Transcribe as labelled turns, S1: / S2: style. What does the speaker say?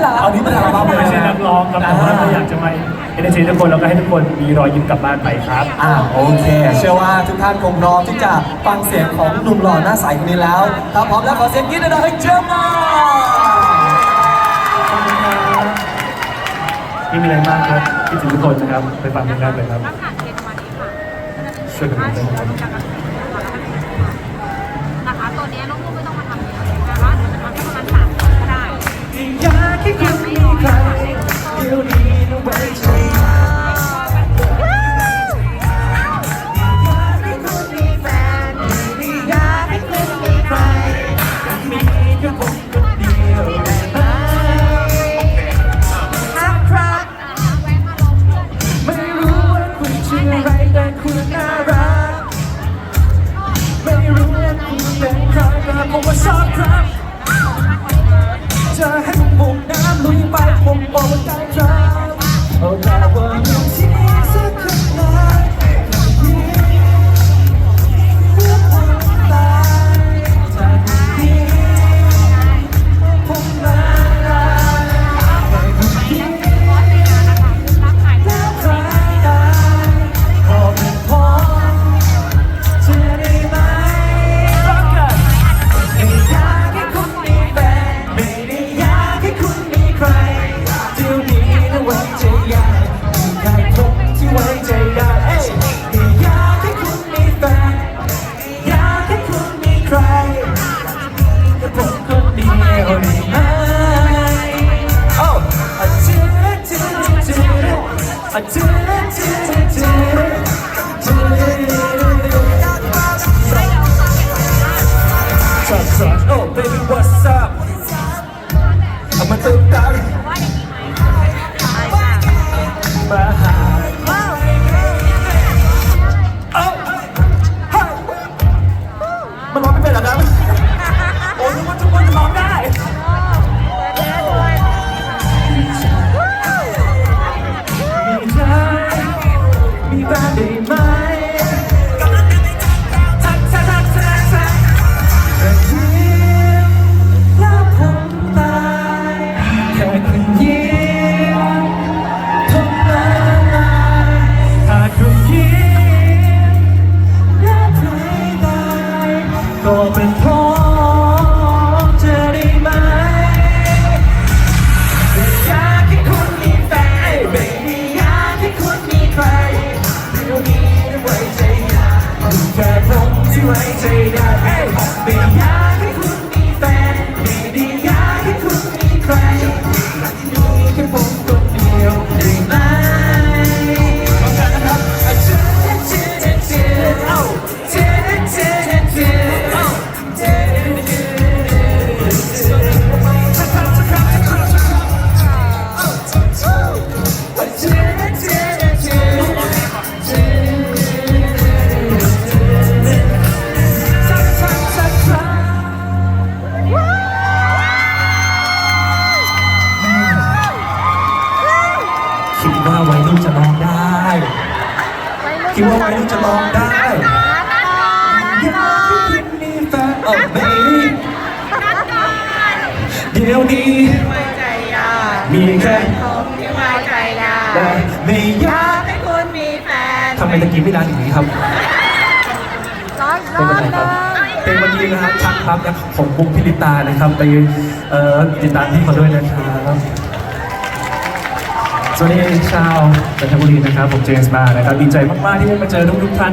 S1: เหรอ
S2: เอานี้เป็นอัลบั้มเลย
S3: ไม่ใช่นักร้องครับแต่ว่าเราอยากจะมาเอนเตอร์เทนทุกคนแล้วก็ให้ทุกคนมีรอยยิ้มกลับบ้านไปครับ
S1: อ่าโอเค เชื่อว่าทุกท่านคงพร้อมที่จะฟังเสียงของหนุ่มหล่อหน้าใสคนนี้แล้วถ้าพร้อมแล้วขอเสียงกรี๊ดดังๆให้เจมมา
S3: นี่มีอะไรมากครับคิดถึงทุกคนนะครับ ไปฟังกันได้เลยครับ
S4: ต้องผ่านเกณฑ์วันนี้ค่ะ
S3: ช่วยกันหน่อยได้ไหมครับ
S4: บอกว่า
S2: ชอบครับจะให้ผมบุกน้ำลุยไปผมบอกว่าได้ครับ oh baby what's up เอามาตึกตังมาหา มีบ้ ผมที่ไว้ คิดว่าวัยรุ่นจะร้องได้อยากให้คุณมีแฟนเออไม่เดี๋ยวนี้
S5: ไว้ใจยาก
S2: มีแค่
S5: ผมที่ไว้ใจยาก
S2: แต่ไม่อยาก
S5: ให้คุณมีแฟน
S2: ทำไมตะกี้ไม่ดังอย่างนี้ครับ
S4: ร้อย
S2: เป็นวันไหนเป็นวันนี้นะครับชักครับและของบุ้งพิริตานะครับ ไปติดตามที่เขาด้วยนะครับ สวัสดีชาวจันทบุรีนะครับ ผมเจมส์มานะครับดีใจมาก ๆ ที่ได้มาเจอทุกๆท่าน